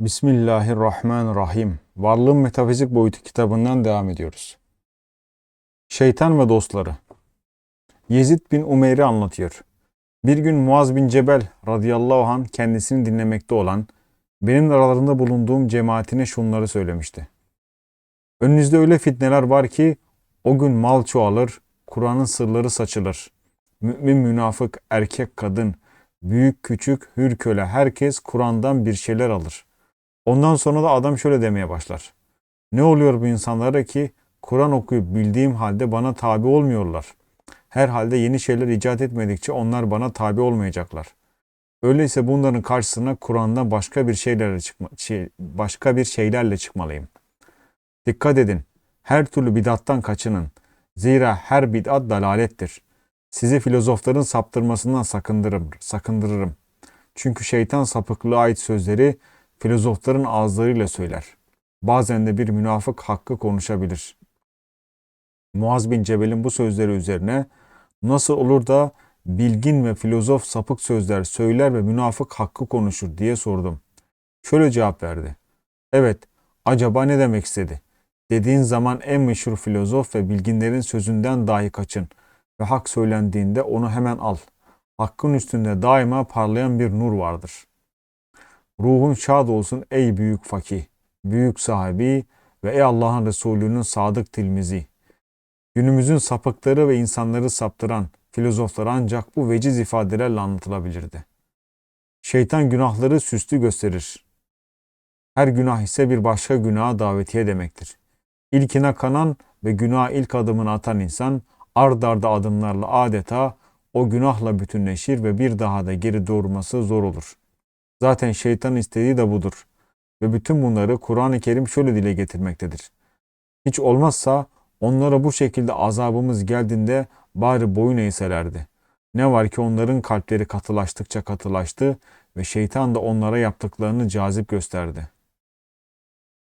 Bismillahirrahmanirrahim. Varlığın Metafizik Boyutu kitabından devam ediyoruz. Şeytan ve dostları. Yezid bin Umeyr'i anlatıyor. Bir gün Muaz bin Cebel radıyallahu anh kendisini dinlemekte olan, benim aralarında bulunduğum cemaatine şunları söylemişti. Önünüzde öyle fitneler var ki o gün mal çoğalır, Kur'an'ın sırları saçılır. Mümin münafık, erkek kadın, büyük küçük, hür köle herkes Kur'an'dan bir şeyler alır. Ondan sonra da adam şöyle demeye başlar. Ne oluyor bu insanlara ki Kur'an okuyup bildiğim halde bana tabi olmuyorlar. Herhalde yeni şeyler icat etmedikçe onlar bana tabi olmayacaklar. Öyleyse bunların karşısına Kur'an'dan başka bir şeylerle çıkma, şey, başka bir şeylerle çıkmalıyım. Dikkat edin. Her türlü bidattan kaçının. Zira her bid'at dalalettir. Sizi filozofların saptırmasından sakındırırım, sakındırırım. Çünkü şeytan sapıklığa ait sözleri filozofların ağızlarıyla söyler. Bazen de bir münafık hakkı konuşabilir. Muaz bin Cebel'in bu sözleri üzerine nasıl olur da bilgin ve filozof sapık sözler söyler ve münafık hakkı konuşur diye sordum. Şöyle cevap verdi. Evet, acaba ne demek istedi? Dediğin zaman en meşhur filozof ve bilginlerin sözünden dahi kaçın ve hak söylendiğinde onu hemen al. Hakkın üstünde daima parlayan bir nur vardır.'' Ruhun şad olsun ey büyük fakih, büyük sahibi ve ey Allah'ın Resulü'nün sadık tilmizi. Günümüzün sapıkları ve insanları saptıran filozoflar ancak bu veciz ifadelerle anlatılabilirdi. Şeytan günahları süslü gösterir. Her günah ise bir başka günaha davetiye demektir. İlkine kanan ve günah ilk adımını atan insan ard arda adımlarla adeta o günahla bütünleşir ve bir daha da geri doğurması zor olur.'' Zaten şeytan istediği de budur. Ve bütün bunları Kur'an-ı Kerim şöyle dile getirmektedir. Hiç olmazsa onlara bu şekilde azabımız geldiğinde bari boyun eğselerdi. Ne var ki onların kalpleri katılaştıkça katılaştı ve şeytan da onlara yaptıklarını cazip gösterdi.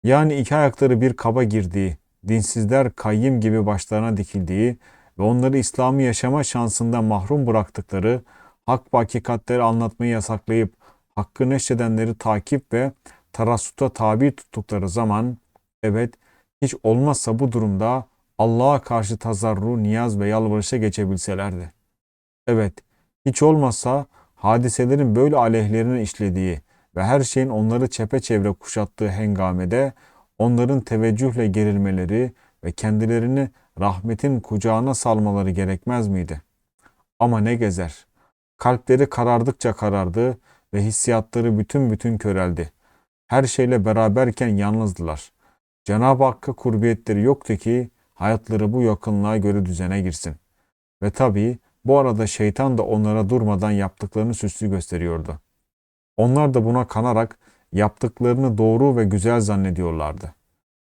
Yani iki ayakları bir kaba girdiği, dinsizler kayyım gibi başlarına dikildiği ve onları İslam'ı yaşama şansından mahrum bıraktıkları, hak hakikatleri anlatmayı yasaklayıp hakkı neşredenleri takip ve tarassuta tabi tuttukları zaman evet hiç olmazsa bu durumda Allah'a karşı tazarru, niyaz ve yalvarışa geçebilselerdi. Evet, hiç olmazsa hadiselerin böyle aleyhlerine işlediği ve her şeyin onları çepeçevre kuşattığı hengamede onların teveccühle gerilmeleri ve kendilerini rahmetin kucağına salmaları gerekmez miydi? Ama ne gezer? Kalpleri karardıkça karardı ve hissiyatları bütün bütün köreldi. Her şeyle beraberken yalnızdılar. Cenab-ı Hakk'a kurbiyetleri yoktu ki hayatları bu yakınlığa göre düzene girsin. Ve tabii bu arada şeytan da onlara durmadan yaptıklarını süslü gösteriyordu. Onlar da buna kanarak yaptıklarını doğru ve güzel zannediyorlardı.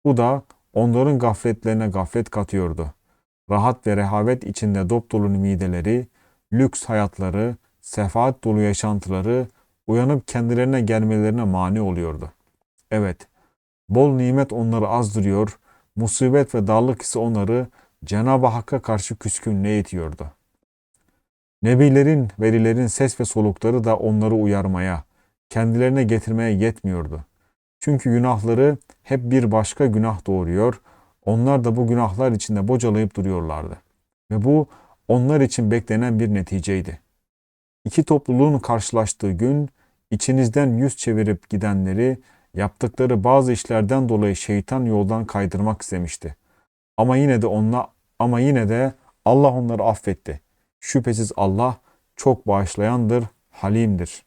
Bu da onların gafletlerine gaflet katıyordu. Rahat ve rehavet içinde dop dolu mideleri, lüks hayatları, sefaat dolu yaşantıları uyanıp kendilerine gelmelerine mani oluyordu. Evet, bol nimet onları azdırıyor, musibet ve darlık ise onları Cenab-ı Hakk'a karşı küskünlüğe itiyordu. Nebilerin, verilerin ses ve solukları da onları uyarmaya, kendilerine getirmeye yetmiyordu. Çünkü günahları hep bir başka günah doğuruyor, onlar da bu günahlar içinde bocalayıp duruyorlardı. Ve bu onlar için beklenen bir neticeydi. İki topluluğun karşılaştığı gün içinizden yüz çevirip gidenleri yaptıkları bazı işlerden dolayı şeytan yoldan kaydırmak istemişti. Ama yine de onunla ama yine de Allah onları affetti. Şüphesiz Allah çok bağışlayandır, halimdir.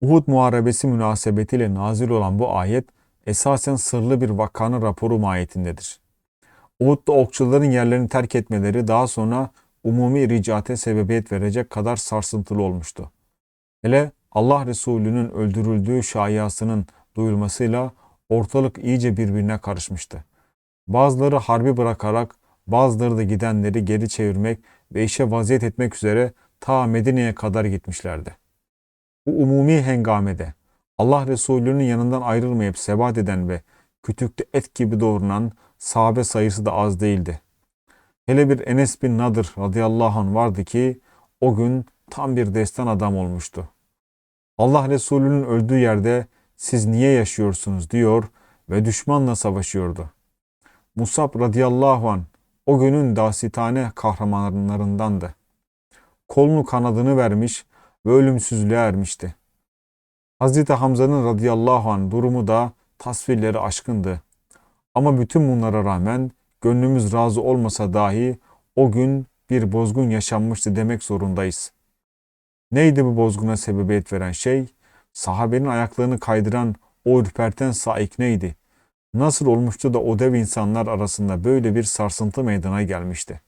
Uhud Muharebesi münasebetiyle nazil olan bu ayet esasen sırlı bir vakanın raporu mahiyetindedir. Uhud'da okçuların yerlerini terk etmeleri daha sonra umumi ricate sebebiyet verecek kadar sarsıntılı olmuştu. Hele Allah Resulü'nün öldürüldüğü şayasının duyulmasıyla ortalık iyice birbirine karışmıştı. Bazıları harbi bırakarak, bazıları da gidenleri geri çevirmek ve işe vaziyet etmek üzere ta Medine'ye kadar gitmişlerdi. Bu umumi hengamede Allah Resulü'nün yanından ayrılmayıp sebat eden ve kütükte et gibi doğrunan sahabe sayısı da az değildi. Hele bir Enes bin Nadır radıyallahu anh vardı ki o gün tam bir destan adam olmuştu. Allah Resulü'nün öldüğü yerde siz niye yaşıyorsunuz diyor ve düşmanla savaşıyordu. Musab radıyallahu an o günün dasitane kahramanlarındandı. Kolunu kanadını vermiş ve ölümsüzlüğe ermişti. Hazreti Hamza'nın radıyallahu an durumu da tasvirleri aşkındı. Ama bütün bunlara rağmen gönlümüz razı olmasa dahi o gün bir bozgun yaşanmıştı demek zorundayız. Neydi bu bozguna sebebiyet veren şey? Sahabenin ayaklarını kaydıran o ürperten saik neydi? Nasıl olmuştu da o dev insanlar arasında böyle bir sarsıntı meydana gelmişti?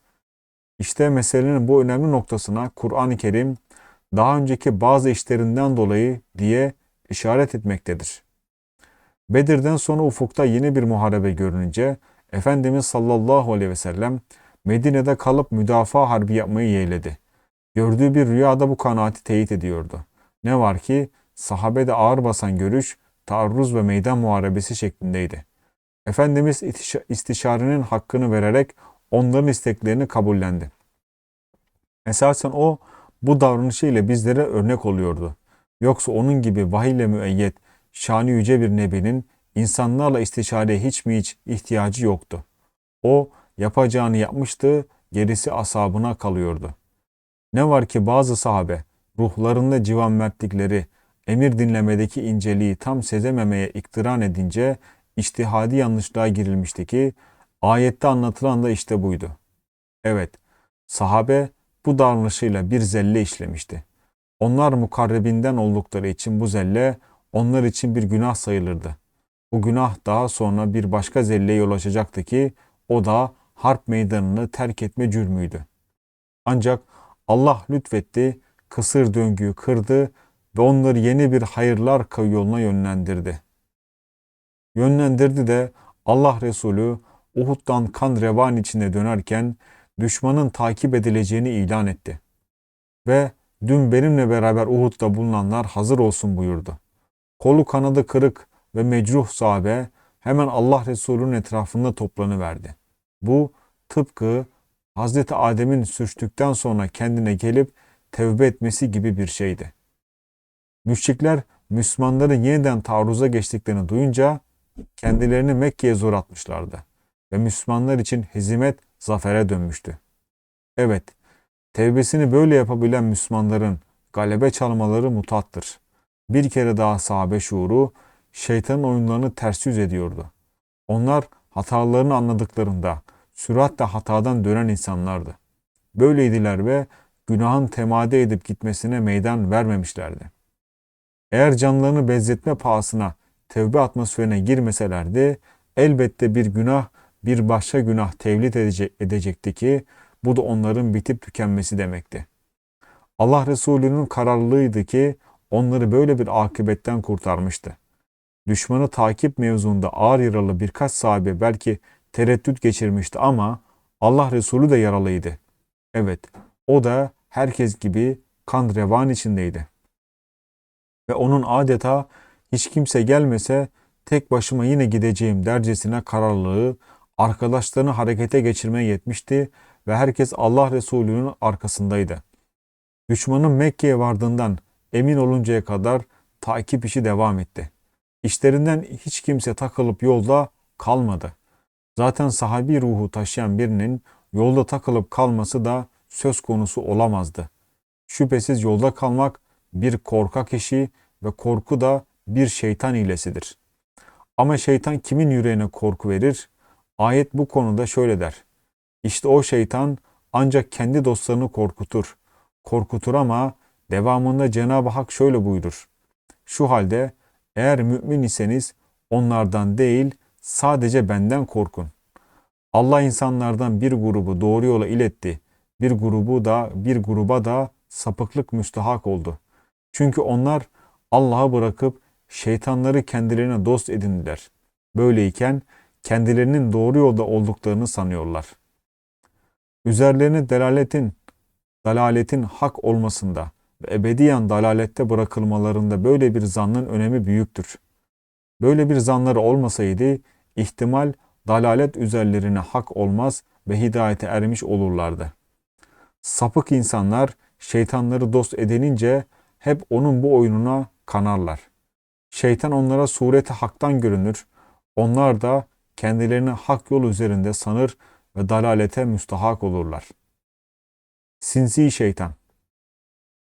İşte meselenin bu önemli noktasına Kur'an-ı Kerim daha önceki bazı işlerinden dolayı diye işaret etmektedir. Bedir'den sonra ufukta yeni bir muharebe görününce Efendimiz sallallahu aleyhi ve sellem Medine'de kalıp müdafaa harbi yapmayı yeğledi. Gördüğü bir rüyada bu kanaati teyit ediyordu. Ne var ki sahabede ağır basan görüş taarruz ve meydan muharebesi şeklindeydi. Efendimiz istişarenin hakkını vererek onların isteklerini kabullendi. Esasen o bu davranışıyla bizlere örnek oluyordu. Yoksa onun gibi vahiyle müeyyet, şanı yüce bir nebinin insanlarla istişareye hiç mi hiç ihtiyacı yoktu. O yapacağını yapmıştı, gerisi asabına kalıyordu. Ne var ki bazı sahabe ruhlarında civan mertlikleri, emir dinlemedeki inceliği tam sezememeye iktiran edince iştihadi yanlışlığa girilmişti ki ayette anlatılan da işte buydu. Evet, sahabe bu davranışıyla bir zelle işlemişti. Onlar mukarrebinden oldukları için bu zelle onlar için bir günah sayılırdı. Bu günah daha sonra bir başka zelleye yol açacaktı ki o da harp meydanını terk etme cürmüydü. Ancak Allah lütfetti, kısır döngüyü kırdı ve onları yeni bir hayırlar yoluna yönlendirdi. Yönlendirdi de Allah Resulü Uhud'dan kan revan içinde dönerken düşmanın takip edileceğini ilan etti. Ve dün benimle beraber Uhud'da bulunanlar hazır olsun buyurdu. Kolu kanadı kırık ve mecruh sahabe hemen Allah Resulü'nün etrafında toplanıverdi. Bu tıpkı Hazreti Adem'in sürçtükten sonra kendine gelip tevbe etmesi gibi bir şeydi. Müşrikler Müslümanların yeniden taarruza geçtiklerini duyunca kendilerini Mekke'ye zor atmışlardı ve Müslümanlar için hezimet zafere dönmüştü. Evet, tevbesini böyle yapabilen Müslümanların galebe çalmaları mutattır. Bir kere daha sahabe şuuru şeytanın oyunlarını ters yüz ediyordu. Onlar hatalarını anladıklarında süratle hatadan dönen insanlardı. Böyleydiler ve günahın temade edip gitmesine meydan vermemişlerdi. Eğer canlarını benzetme pahasına tevbe atmosferine girmeselerdi elbette bir günah bir başka günah tevlit edecekti ki bu da onların bitip tükenmesi demekti. Allah Resulü'nün kararlılığıydı ki onları böyle bir akıbetten kurtarmıştı. Düşmanı takip mevzunda ağır yaralı birkaç sahabe belki tereddüt geçirmişti ama Allah Resulü de yaralıydı. Evet, o da herkes gibi kan revan içindeydi. Ve onun adeta hiç kimse gelmese tek başıma yine gideceğim dercesine kararlılığı arkadaşlarını harekete geçirmeye yetmişti ve herkes Allah Resulü'nün arkasındaydı. Düşmanın Mekke'ye vardığından emin oluncaya kadar takip işi devam etti. İşlerinden hiç kimse takılıp yolda kalmadı. Zaten sahabi ruhu taşıyan birinin yolda takılıp kalması da söz konusu olamazdı. Şüphesiz yolda kalmak bir korkak işi ve korku da bir şeytan hilesidir. Ama şeytan kimin yüreğine korku verir? Ayet bu konuda şöyle der. İşte o şeytan ancak kendi dostlarını korkutur. Korkutur ama devamında Cenab-ı Hak şöyle buyurur. Şu halde eğer mümin iseniz onlardan değil sadece benden korkun. Allah insanlardan bir grubu doğru yola iletti. Bir grubu da bir gruba da sapıklık müstahak oldu. Çünkü onlar Allah'ı bırakıp şeytanları kendilerine dost edindiler. Böyleyken kendilerinin doğru yolda olduklarını sanıyorlar. Üzerlerine delaletin, dalaletin hak olmasında ve ebediyen dalalette bırakılmalarında böyle bir zannın önemi büyüktür. Böyle bir zanları olmasaydı ihtimal dalalet üzerlerine hak olmaz ve hidayete ermiş olurlardı. Sapık insanlar şeytanları dost edinince hep onun bu oyununa kanarlar. Şeytan onlara sureti haktan görünür. Onlar da kendilerini hak yol üzerinde sanır ve dalalete müstahak olurlar. Sinsi şeytan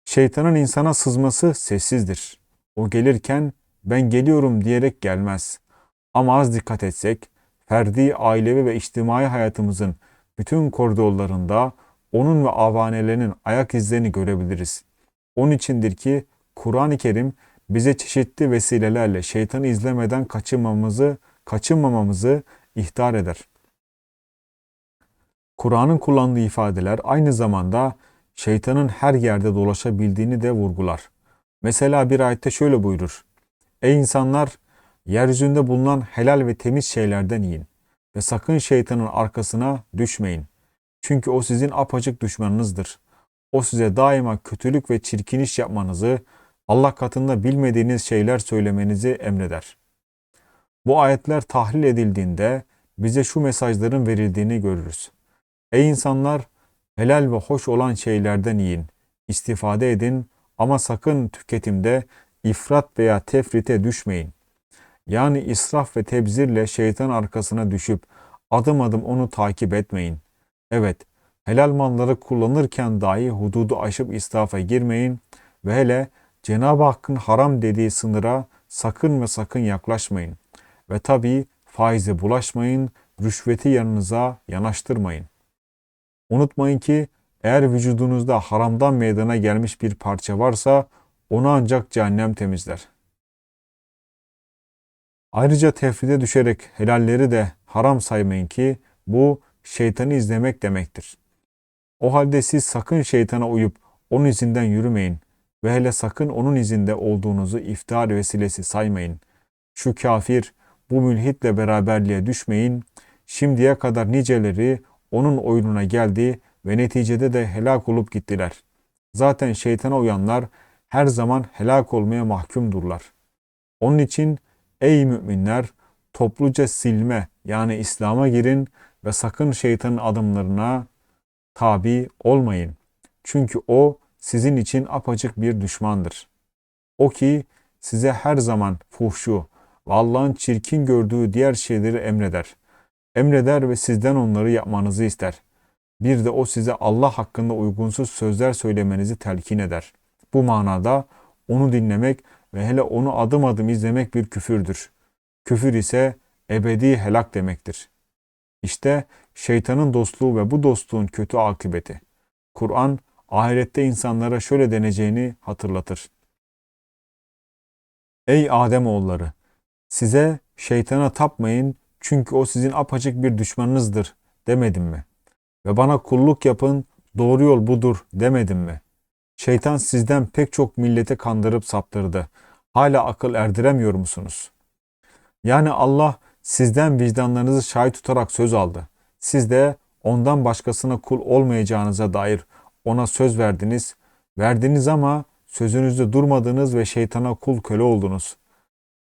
Şeytanın insana sızması sessizdir. O gelirken ben geliyorum diyerek gelmez. Ama az dikkat etsek, ferdi, ailevi ve içtimai hayatımızın bütün koridorlarında onun ve avanelerinin ayak izlerini görebiliriz. Onun içindir ki Kur'an-ı Kerim bize çeşitli vesilelerle şeytanı izlemeden kaçınmamızı, kaçınmamamızı ihtar eder. Kur'an'ın kullandığı ifadeler aynı zamanda şeytanın her yerde dolaşabildiğini de vurgular. Mesela bir ayette şöyle buyurur. Ey insanlar! Yeryüzünde bulunan helal ve temiz şeylerden yiyin ve sakın şeytanın arkasına düşmeyin. Çünkü o sizin apacık düşmanınızdır. O size daima kötülük ve çirkin iş yapmanızı, Allah katında bilmediğiniz şeyler söylemenizi emreder. Bu ayetler tahlil edildiğinde bize şu mesajların verildiğini görürüz. Ey insanlar! Helal ve hoş olan şeylerden yiyin, istifade edin ama sakın tüketimde ifrat veya tefrite düşmeyin. Yani israf ve tebzirle şeytan arkasına düşüp adım adım onu takip etmeyin. Evet, helal malları kullanırken dahi hududu aşıp israfa girmeyin ve hele Cenab-ı Hakk'ın haram dediği sınıra sakın ve sakın yaklaşmayın. Ve tabi faize bulaşmayın, rüşveti yanınıza yanaştırmayın. Unutmayın ki eğer vücudunuzda haramdan meydana gelmiş bir parça varsa onu ancak cehennem temizler. Ayrıca tefride düşerek helalleri de haram saymayın ki bu şeytanı izlemek demektir. O halde siz sakın şeytana uyup onun izinden yürümeyin ve hele sakın onun izinde olduğunuzu iftihar vesilesi saymayın. Şu kafir, bu mülhitle beraberliğe düşmeyin. Şimdiye kadar niceleri onun oyununa geldi ve neticede de helak olup gittiler. Zaten şeytana uyanlar her zaman helak olmaya mahkumdurlar. Onun için ey müminler topluca silme yani İslam'a girin ve sakın şeytanın adımlarına tabi olmayın. Çünkü o sizin için apacık bir düşmandır. O ki size her zaman fuhşu ve Allah'ın çirkin gördüğü diğer şeyleri emreder. Emreder ve sizden onları yapmanızı ister. Bir de o size Allah hakkında uygunsuz sözler söylemenizi telkin eder. Bu manada onu dinlemek ve hele onu adım adım izlemek bir küfürdür. Küfür ise ebedi helak demektir. İşte şeytanın dostluğu ve bu dostluğun kötü akıbeti. Kur'an ahirette insanlara şöyle deneceğini hatırlatır. Ey Adem oğulları! Size şeytana tapmayın çünkü o sizin apacık bir düşmanınızdır demedim mi? Ve bana kulluk yapın doğru yol budur demedim mi? Şeytan sizden pek çok millete kandırıp saptırdı. Hala akıl erdiremiyor musunuz? Yani Allah sizden vicdanlarınızı şahit tutarak söz aldı. Siz de ondan başkasına kul olmayacağınıza dair ona söz verdiniz. Verdiniz ama sözünüzde durmadınız ve şeytana kul köle oldunuz.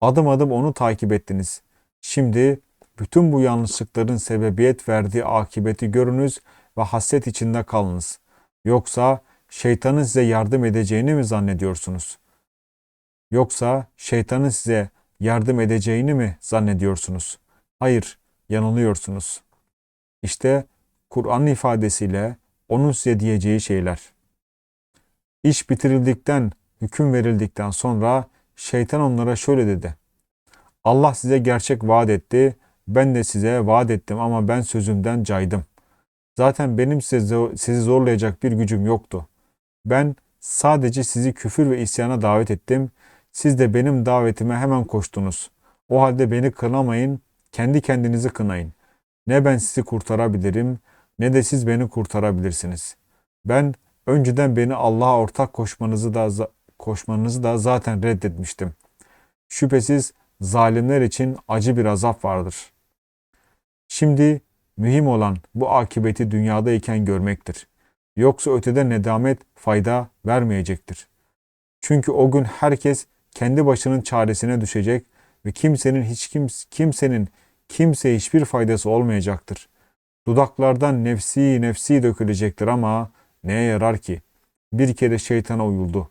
Adım adım onu takip ettiniz. Şimdi bütün bu yanlışlıkların sebebiyet verdiği akibeti görünüz ve hasret içinde kalınız. Yoksa şeytanın size yardım edeceğini mi zannediyorsunuz? Yoksa şeytanın size yardım edeceğini mi zannediyorsunuz? Hayır, yanılıyorsunuz. İşte Kur'an ifadesiyle onun size diyeceği şeyler. İş bitirildikten, hüküm verildikten sonra şeytan onlara şöyle dedi. Allah size gerçek vaat etti, ben de size vaat ettim ama ben sözümden caydım. Zaten benim size, sizi zorlayacak bir gücüm yoktu. Ben sadece sizi küfür ve isyana davet ettim. Siz de benim davetime hemen koştunuz. O halde beni kınamayın, kendi kendinizi kınayın. Ne ben sizi kurtarabilirim, ne de siz beni kurtarabilirsiniz. Ben önceden beni Allah'a ortak koşmanızı da koşmanızı da zaten reddetmiştim. Şüphesiz zalimler için acı bir azap vardır. Şimdi mühim olan bu akıbeti dünyadayken görmektir. Yoksa ötede nedamet fayda vermeyecektir. Çünkü o gün herkes kendi başının çaresine düşecek ve kimsenin hiç kims kimsenin kimseye hiçbir faydası olmayacaktır. Dudaklardan nefsi nefsi dökülecektir ama neye yarar ki? Bir kere şeytana uyuldu.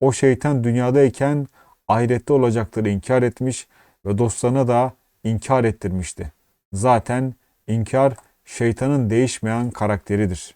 O şeytan dünyadayken ahirette olacakları inkar etmiş ve dostlarına da inkar ettirmişti. Zaten inkar şeytanın değişmeyen karakteridir.